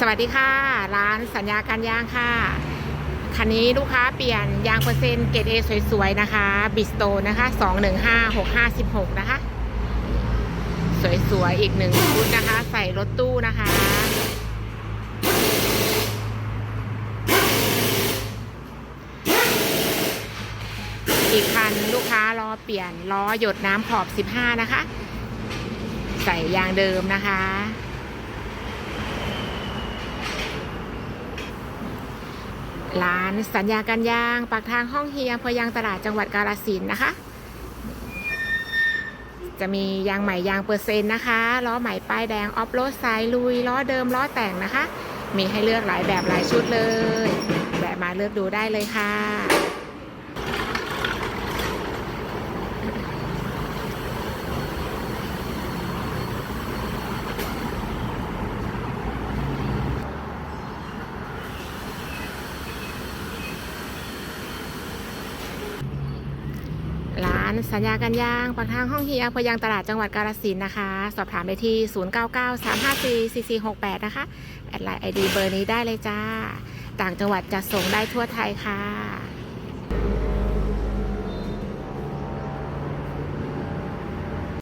สวัสดีค่ะ ร้านสัญญาการยางค่ะ คันนี้ลูกค้าเปลี่ยนยางเปอร์เซ็นต์เกรดเอสวยๆ นะคะบิสโตนะคะ215-6516นะคะ สวยๆ อีกหนึ่งชุดนะคะ ใส่รถตู้นะคะ อีกคันลูกค้ารอเปลี่ยนล้อหยดน้ำขอบ15นะคะ ใส่ยางเดิมนะคะ ร้านสัญญาการยางปากทางห้องเฮียอำเภอยางตลาดจังหวัดกาลสินนะคะ จะมียางใหม่ยางเปอร์เซ็นต์นะคะล้อใหม่ป้ายแดงออฟโรดสายลุยล้อเดิมล้อแต่งนะคะ มีให้เลือกหลายแบบหลายชุดเลยแวะมาเลือกดูได้เลยค่ะ ร้านสัญญากันยางปากทางห้องเฮียอำเภอยางตลาดจังหวัดกาฬสินนะคะ สอบถามได้ที่ 0993544468 นะคะ แอดไลน์ไอดีเบอร์นี้ได้เลยจ้า ต่างจังหวัดจะส่งได้ทั่วไทยค่ะ